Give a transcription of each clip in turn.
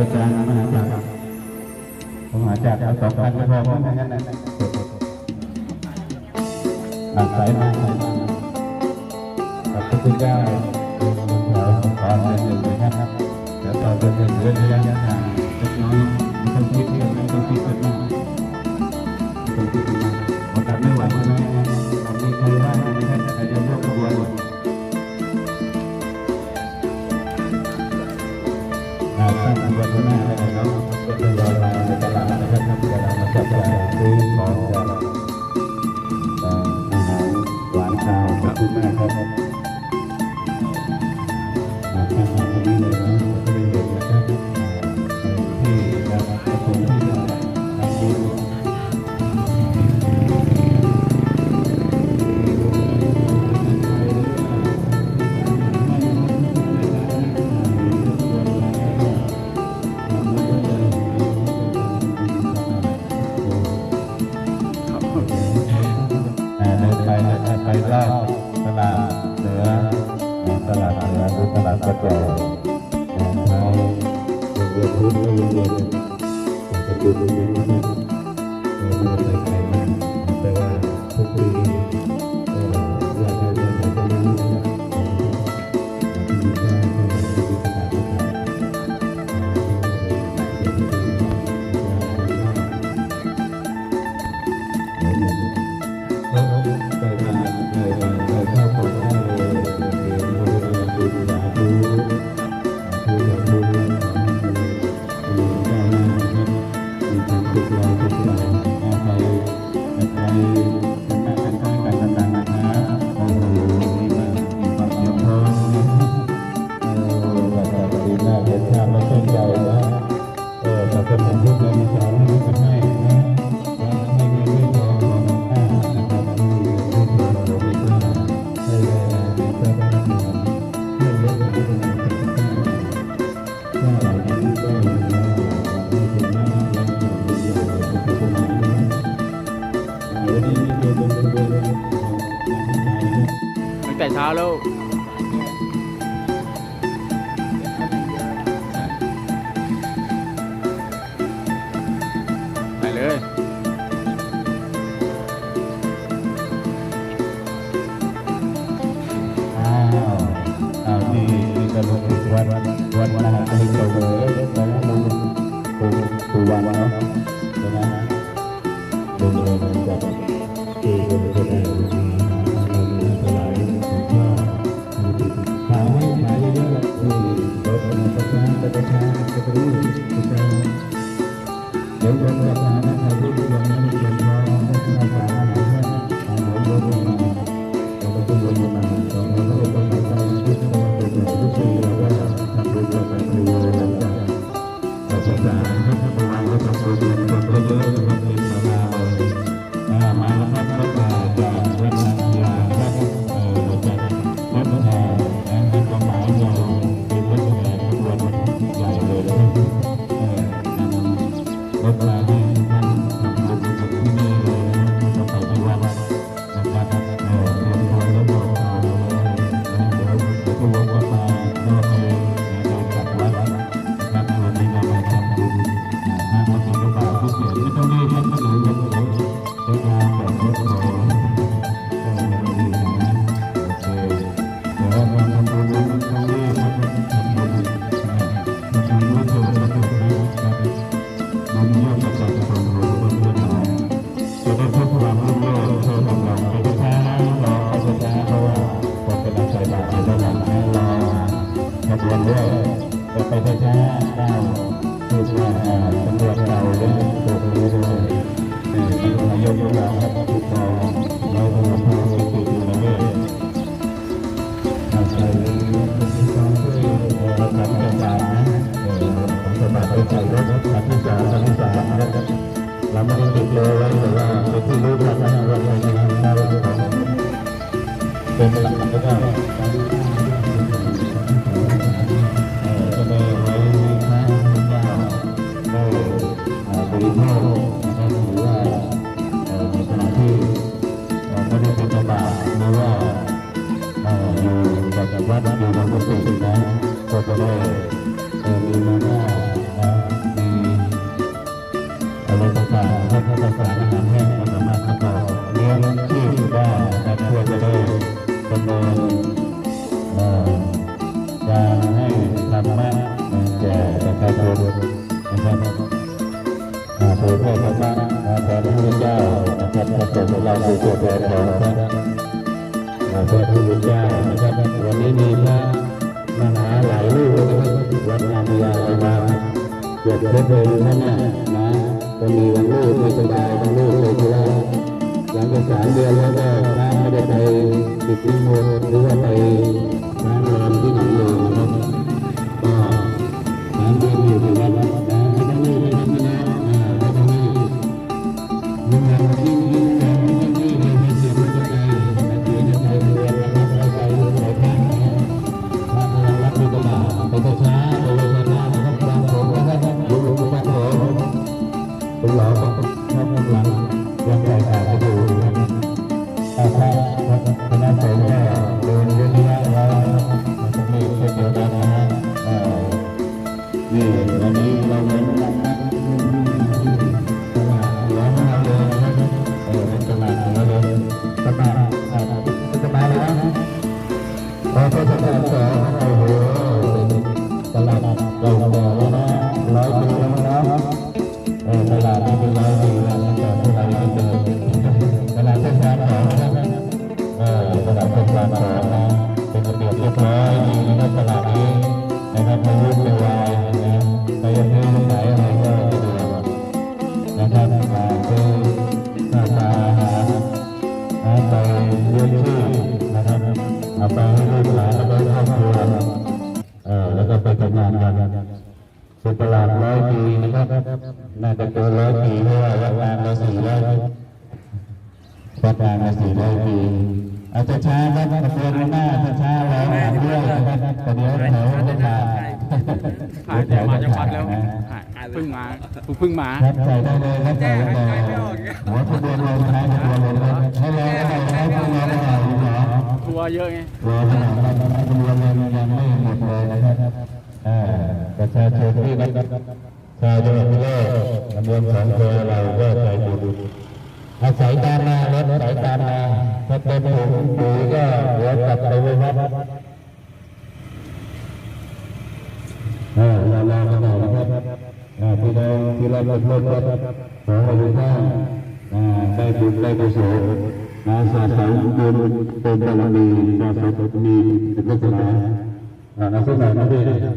อาจารย์มาจักรผมหาจักรอาสองพันก็พอเพราะงั้นอาศัยมาขอบคุณเจ้าขอเรียนอยู่นะครับแต่ตอนเรียนเหลือระยะทางเจ้อยต้องคิดเยอะต้องคิดมากต้องคิดมากมันทำไม่ไหวใช่ไหมผมีใครได้ไหมคต่จะยกขบวนมด ท่านอัญชด้น้องทยอยมาครับนำกระดาษสับจ่ายซื้กอาหรหบคุณมาครับมาข้างหลังตรงนี้เลยนะ กันด้วยไปไปช้าๆก้าวคือจะตำรวจเราเรื่อตันี้ด้วยนายกยกราทุกคนเราคงพูดสิ่งที่เราเมื่อายที่ต้องช่วยเราทกันได้นะสมัครไปใจรถคัต่สามคันที่นะครับเรม่ไติดเลยต่ว่เป็นพรู้กันนะว่าราจะเป็นหลักแล้ วัดอยู่ในกุนะก็จะได้เออมีมาม่านะมีอะไรต่างๆให้ข้าวสารอาหแห่งธรรมะมารถเข้าต่อเลี้ยงชีพได้นะเพื่อจะได้ดำเนินการให้ธรรมะแก่ประชาชนนะครับเผยพร่ธรรมะของพระพุทธเจ้านะครับพระสงฆ์เราคือตัวแทนของพร พระพุทธเจ้านะครับวันนี้มีพระมหาหลายรูปนะครับวัดนามยาเรายาเกิดเพรเลยนะเนี่นะก็มีบางรูปไม่สบายบางรูปเลยที่ว่าหลังจากสามเดือนแล้วก็พระไม่ได้ไปติดที่โมหรือว่าไปร้านรอนที่ไหนองโลนะครับก็สามเดือนอยู่ที่นั้น อยตามมารถถอยตามมาพอเป็นปุ๋ยปุ๋ยก็หัวกลับไปไว้วัดอ่าลาลาขนาดนะครับะพี่น้องที่รับรถรถครับขอให้ท่านอ่าได้บุญได้กุศลนะสาสมบุญเป็นบารมีสะสมมีเป็นลักษณะอ่าลักษณะนั้นด้วยนะครับ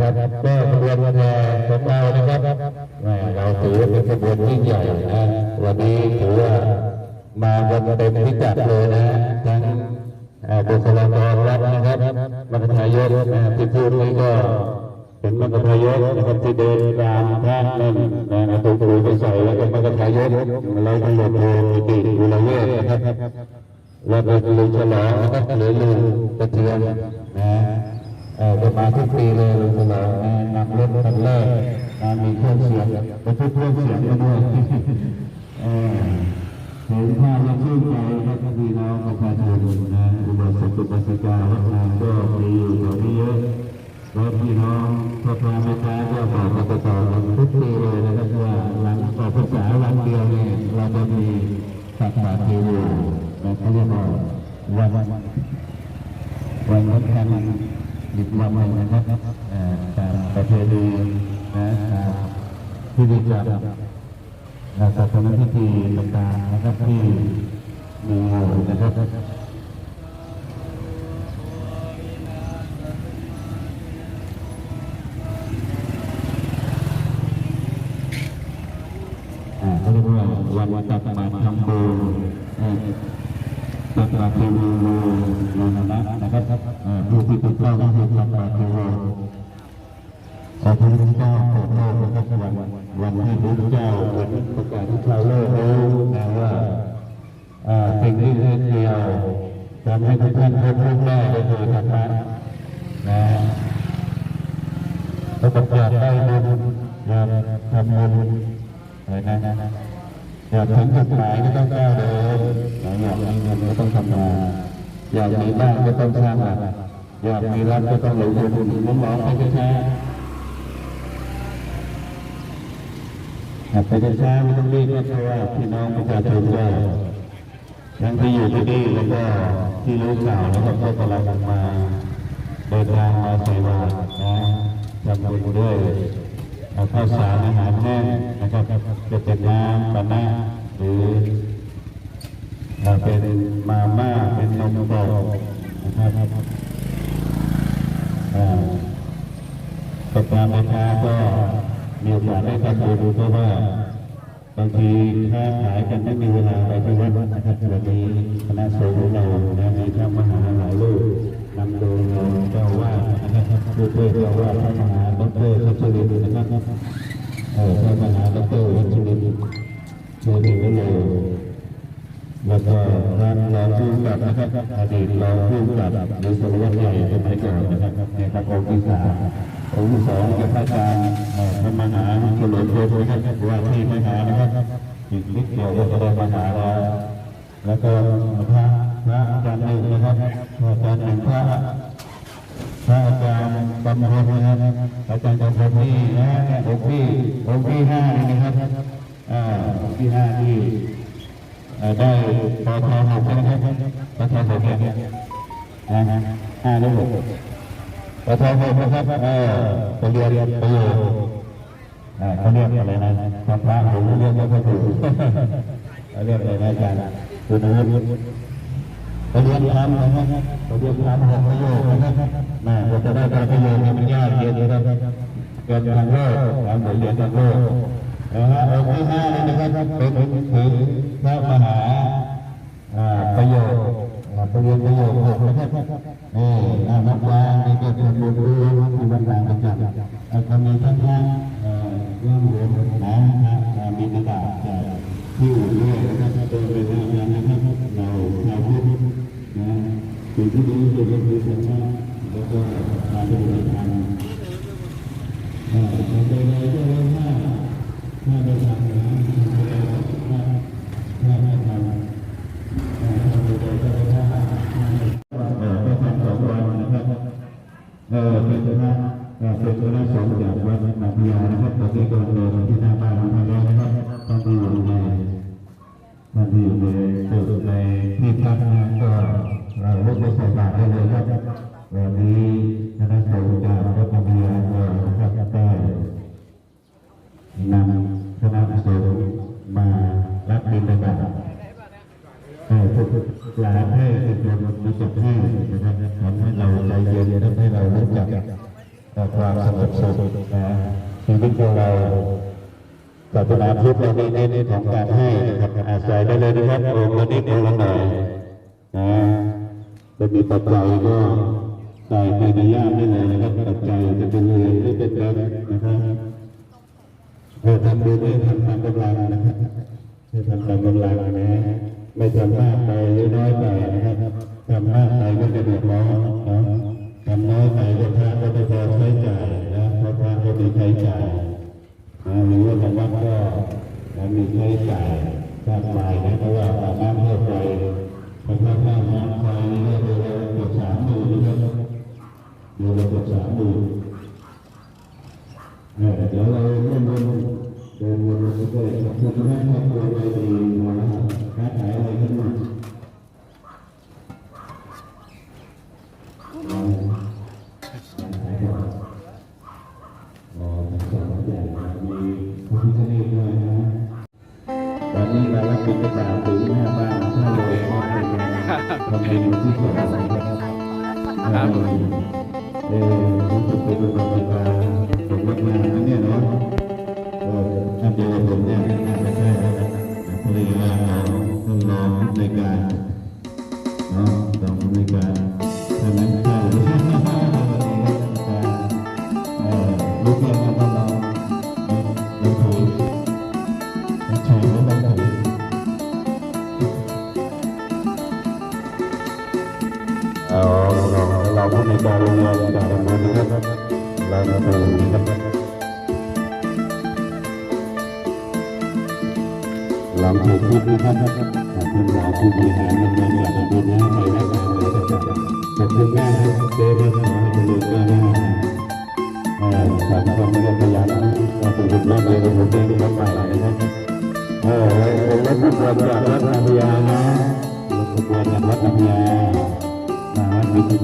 ครับก็ขบวนแห่ขอเรานะครับ เราถือว่าเป็นขบวนที่ใหญ่นะวันนี้ถือว่ามาวันเต็มพิกัดเลยนะทั้งบุคลากรรัฐนะครับมรรคายกที่พูดนี้ก็เป็นมรรคายกนะครับที่เดินตามพระนั่นนะเอาตัวปุ๋ยไปใส่แล้วก็มรรคายกเราตำรวจโทปิติบุรเวศนะครับแล้วก็ลุงฉลองนะครับหรือลุงกระเทียมนะ จะมาทุกปีเลยลงฉลองนะนำรถคันแรกมีเครื่องเสียงเป็นเครื่องเสียงมาด้วยเห็นภาพแล้วชื่นใจครับพี่น้องประชาชนนะอุบาสกอุบาสิกาวัดนางก็มีอยู่แถวนี้เยอะแล้วพี่น้องพ่อพระแม่ค้าก็บอกมาต่อกันทุกปีเลยนะครับว่าหลังออกพรรษาวันเดียวเนี่ยเราจะมีสักการะเทโวนะเขาเรียกว่าวันวันสำคัญ อีกวันหนึ่งนะครับตามประเพณีนะตามพิธีกรรมและศาสนพิธีต่างๆนะครับที่มีอยู่นะครับอ่าเขาเรียกว่าวันตักบาตรทำบุญ เอ่อตักบาตรเทวีโลโลนะนะครับผู้ที่เป็นเจ้าก็คือตักบาตรเทวีพระพุทธเจ้าโปรดโลกนะครับวันวันที่พระพุทธเจ้าประกาศให้ชาวโลกรู้นะว่าสิ่งที่เดียวทำให้ทุกท่านพบลูกแม่ก็คือธรรมะนะเราบอกอยากได้บุญอยากทำบุญอะไรนะนะ อยากถึงจุดหมายก็ต้องก้าวเดินอยากมีเงินก็ต้องทำงานอยากมีบ้านก็ต้องสร้างหลักอยากมีรักก็ต้องลงทุนน้องๆไปช้าๆไปช้าไม่ต้องรีบนะเพราะว่าพี่น้องประชาชนก็ทั้งที่อยู่ที่นี่แล้วก็ที่รู้ข่าวแล้วก็ก็กำลังมาเดินทางมาใส่บาตรนะทำบุญด้วย ข้าวสารอาหารแห้งนะครับจะเป็นน้ำปานะหรือเป็นมาม่าเป็นนมกรอบนะครับอ่าประชาแม่ค้าก็มีโอกาสได้ทำบุญเพราะว่าบางทีค้าขายกันไม่มีเวลาไปที่วัดนะครับวันนี้คณะสงฆ์เรานะมีพระมหาหลายรูปนำโดยเจ้าว่า ผู้ช่วยเจ้าว่าพระมหาดรชัชรินนะครับเออพระมหาดรวัชรินทร์เชิญถึงได้เลแล้วก็ท่านรองผู้กำกับนะครับอดีตรองผู้กำกับหรือสารวัตรใหญ่สมัยก่อนนะครับในตะกองค์ที่สามองค์ที่สองกับพระอาจารย์พระมหาเฉลิมโพลนะครับว่าที่มหานะครับอีกนิดเดียวก็จะได้มหาแล้วแล้วก็พระพระอาจารย์หนึ่งนะครับอาจารย์หนึ่งพระ ระอาจารย์บำเพ็ญนะครับอาจารย์บำเพ็ญนี่นะองค์ที่องค์ที่ห้านี่นะครับอ่าที่ห้าที่ได้ปอทหกนะครับปอทหกเนี่ยนะฮะห้าหรือหกปอทหกนะครับเออไปเรียนประโยชน์เขาเรียกอะไรนะทำพระผมเรียกไม่ค่อยถูเขาเรียกอะไรนะอาจารย์คุณอา วุธไปเรียนทำนะครับไปเรียนทำหกประโยคนะครับแม่เราจะได้การประโยชน์มันยากเรียนนะครับเกิดทางโลกทำบทเรียนทางโลกนะฮะองค์ที่ห้านี่นะครับเป็นถึงพระมหาประโยชน์ประโยชน์ประโยชน์หกนะครับนี่อนักวางนี่ก็เป็นบุญรู้ที่วันต่างประจักษ์อ่าก็มีทั้งทั้งเอ่อเรื่องรวมนะฮะอ่ามีกระดาษจากที่อยู่ด้วยนะครับเป็นเวลานานนะครับเราชาวพุทธนะ สิ่งที่ดีที่สุดก็คือธรรมะแล้วก็การปฏิบัติธร ร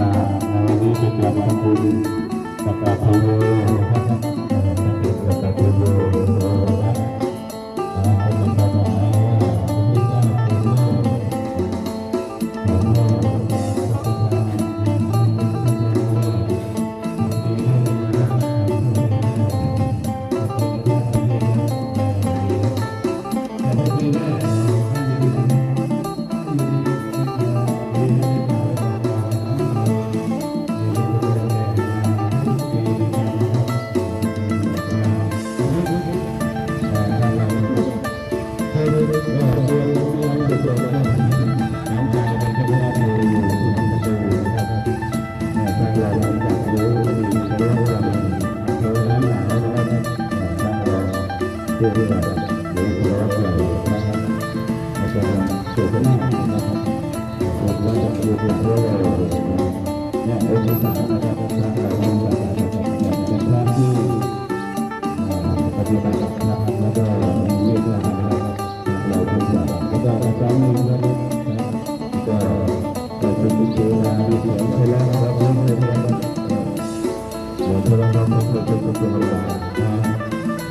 มาในวันนี้เป็นวันทำบุญกับพระเวนะครับ เพื่อที่จะเดียวจะรับเลยนนะครับอาจารย์สุขหน้านะครับหมดแล้วจะดูเป็นเพื่อเลยเนี่าองค์สามนะครับองค์สามอจัดการเป็นาระที่ปฏิบัตินะครับแล้วก็เรียกนะครับเราเป็นพระแล้วก็อาจารย์มีครับก็เป็นผู้เชี่ยวชาญที่เขียนใช่แล้วครับเรื่องเรื่องหลวงพ่อเราเป็นผู้เชี่ยวชาญ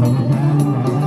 อ่า